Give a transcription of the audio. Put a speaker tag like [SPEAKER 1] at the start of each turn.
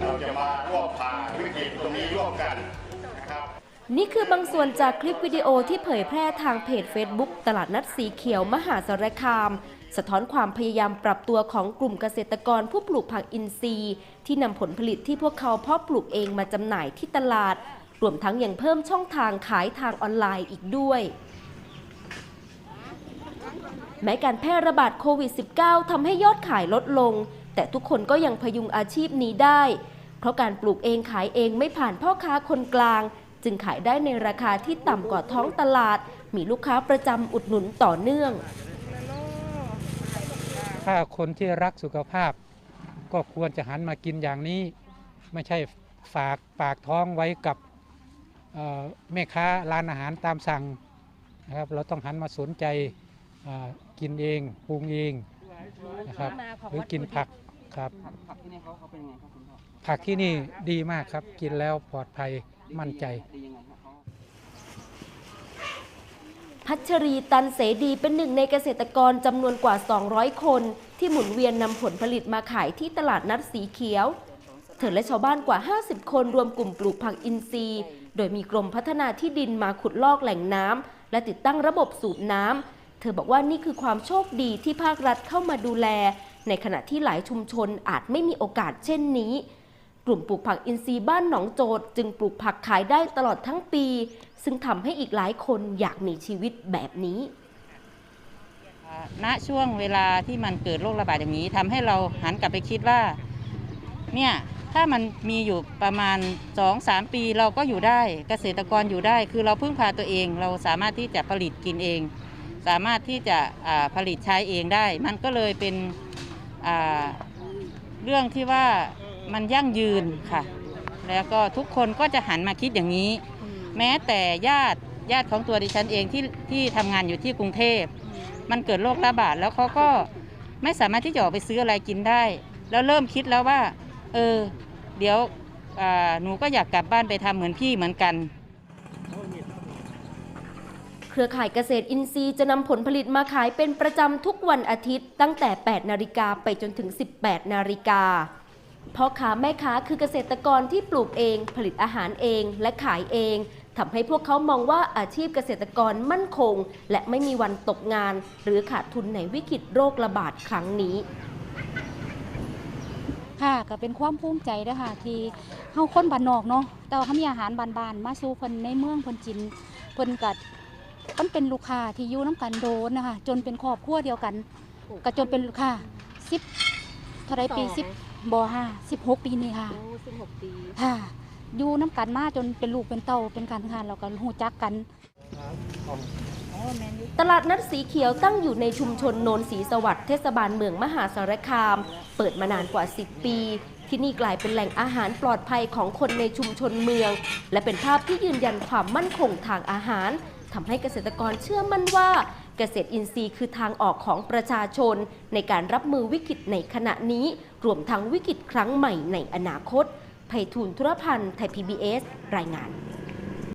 [SPEAKER 1] เราจะมาร่วมผ่านวิกฤตตรงนี้ร่วมกันนะครับ
[SPEAKER 2] นี่คือบางส่วนจากคลิปวิดีโอที่เผยแพร่ทางเพจ Facebook ตลาดนัดสีเขียวมหาสารคาม สะท้อนความพยายามปรับตัวของกลุ่มเกษตรกรผู้ปลูกผักอินทรีย์ ที่นำผลผลิตที่พวกเขาเพาะปลูกเองมาจำหน่ายที่ตลาด รวมทั้งยังเพิ่มช่องทางขายทางออนไลน์อีกด้วย แม้การแพร่ระบาดโควิด -19 ทำให้ยอดขายลดลง แต่ทุกคนก็ยังพยุงอาชีพนี้ได้ เพราะการปลูกเองขายเองไม่ผ่านพ่อค้าคนกลาง จึงขายได้ในราคาที่ต่ำกว่าท้องตลาด มีลูกค้าประจำอุดหนุนต่อเนื่อง
[SPEAKER 3] ถ้าคนที่รักสุขภาพ ก็ควรจะหันมากินอย่างนี้ ไม่ใช่ฝากปากท้องไว้กับแม่ค้าร้านอาหารตามสั่งนะครับ เราต้องหันมาสนใจ กินเองปรุงเองนะครับหรือกินผักครับ
[SPEAKER 4] ผักผักที่นี่เขาเขาเป็นยังไงครับคุณพ่อ
[SPEAKER 3] ผักที่นี่ดีมากครับกินแล้วปลอดภัยมั่นใจ
[SPEAKER 4] ดียังไงครับเขา
[SPEAKER 2] พัชรีตันเสดีเป็นหนึ่งในเกษตรกรจำนวนกว่า 200 คน ที่หมุนเวียนนำผลผลิตมาขายที่ตลาดนัดสีเขียว เธอและชาวบ้านกว่า 50 คนรวมกลุ่มปลูกผักอินทรีย์ โดยมีกรมพัฒนาที่ดินมาขุดลอกแหล่งน้ำและติดตั้งระบบสูบน้ำเธอบอกว่านี่คือความโชคดีที่ภาครัฐเข้ามาดูแล ในขณะที่หลายชุมชนอาจไม่มีโอกาสเช่นนี้ กลุ่มปลูกผักอินทรีย์บ้านหนองโจดจึงปลูกผักขายได้ตลอดทั้งปี ซึ่งทำให้อีกหลายคนอยากมีชีวิตแบบนี้
[SPEAKER 5] ณช่วงเวลาที่มันเกิดโรคระบาดอย่างนี้ทำให้เราหันกลับไปคิดว่าเนี่ยถ้ามันมีอยู่ประมาณ 2-3 ปีเราก็อยู่ได้เกษตรกรอยู่ได้ คือเราพึ่งพาตัวเองเราสามารถที่จะผลิตกินเอง สามารถที่จะอ่าผลิตใช้เองได้ มันก็เลยเป็นอ่าเรื่องที่ว่ามันยั่งยืนค่ะ แล้วก็ทุกคนก็จะหันมาคิดอย่างนี้ แม้แต่ญาติญาติของตัวดิฉันเองที่ที่ทำงานอยู่ที่กรุงเทพ มันเกิดโรคระบาดแล้วเขาก็ไม่สามารถที่จะออกไปซื้ออะไรกินได้ แล้วเริ่มคิดแล้วว่า เออ เดี๋ยวอ่าหนูก็อยากกลับบ้านไปทำเหมือนพี่เหมือนกัน
[SPEAKER 2] เครือข่ายเกษตรอินทรีย์จะนำผลผลิตมาขายเป็นประจำทุกวันอาทิตย์ ตั้งแต่ 8 นาฬิกาไปจนถึง 18 นาฬิกาพ่อค้าแม่ค้าคือเกษตรกรที่ปลูกเอง ผลิตอาหารเองและขายเองทำให้พวกเขามองว่าอาชีพเกษตรกรมั่นคง และไม่มีวันตกงาน หรือขาดทุนในวิกฤตโรคระบาดครั้งนี้
[SPEAKER 6] ค่ะก็เป็นความภูมิใจเด้อค่ะที่เฮาคนบ้านนอกเนาะแต่ว่าเขามีอาหารบานๆ มาสู่เพิ่นในเมืองเพิ่นกินเพิ่นก็ มันเป็นลูกค้าที่อยู่น้ำกันโดนนะคะ จนเป็นครอบครัวเดียวกันก็จนเป็นลูกค้า10เท่าไรปี10บ่ค่ะ16ปีนี่ค่ะ
[SPEAKER 7] โอ้สิบหกปี
[SPEAKER 6] ค่ะอยู่น้ำกันมาจนเป็นลูกเป็นเต้าเป็นกันค่ะแล้วก็ฮู้จักกัน
[SPEAKER 2] ตลาดนัดสีเขียวตั้งอยู่ในชุมชนโนนศรีสวัสดิ์เทศบาลเมืองมหาสารคาม เปิดมานานกว่า 10 ปี ที่นี่กลายเป็นแหล่งอาหารปลอดภัยของคนในชุมชนเมือง และเป็นภาพที่ยืนยันความมั่นคงทางอาหาร ทำให้เกษตรกรเชื่อมั่นว่า เกษตรอินทรีย์คือทางออกของประชาชน ในการรับมือวิกฤตในขณะนี้ รวมทั้งวิกฤตครั้งใหม่ในอนาคตไพฑูรย์ธุรพันธ์ไทย PBS รายงาน